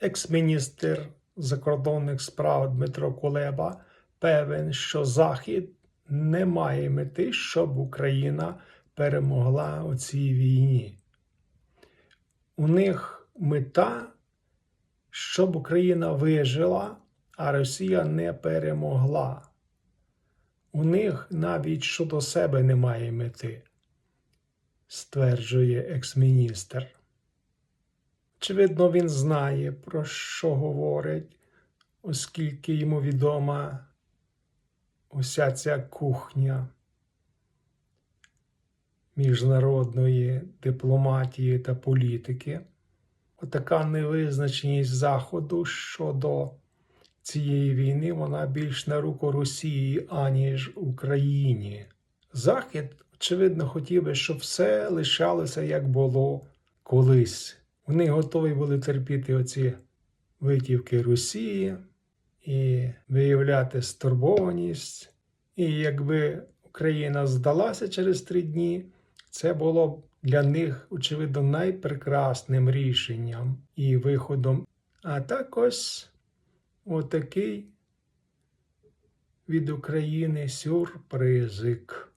екс-міністр закордонних справ Дмитро Кулеба певен, що Захід не має мети, щоб Україна перемогла у цій війні. У них мета, щоб Україна вижила, а Росія не перемогла. У них навіть щодо себе немає мети, стверджує екс-міністр. Очевидно, він знає, про що говорить, оскільки йому відома уся ця кухня міжнародної дипломатії та політики. Отака невизначеність Заходу щодо цієї війни вона більш на руку Росії, аніж Україні. Захід, очевидно, хотів би, щоб все лишалося як було колись. Вони готові були терпіти оці витівки Росії і виявляти стурбованість. І якби Україна здалася через три дні, це було б для них, очевидно, найпрекрасним рішенням і виходом. А так ось отакий від України сюрпризик.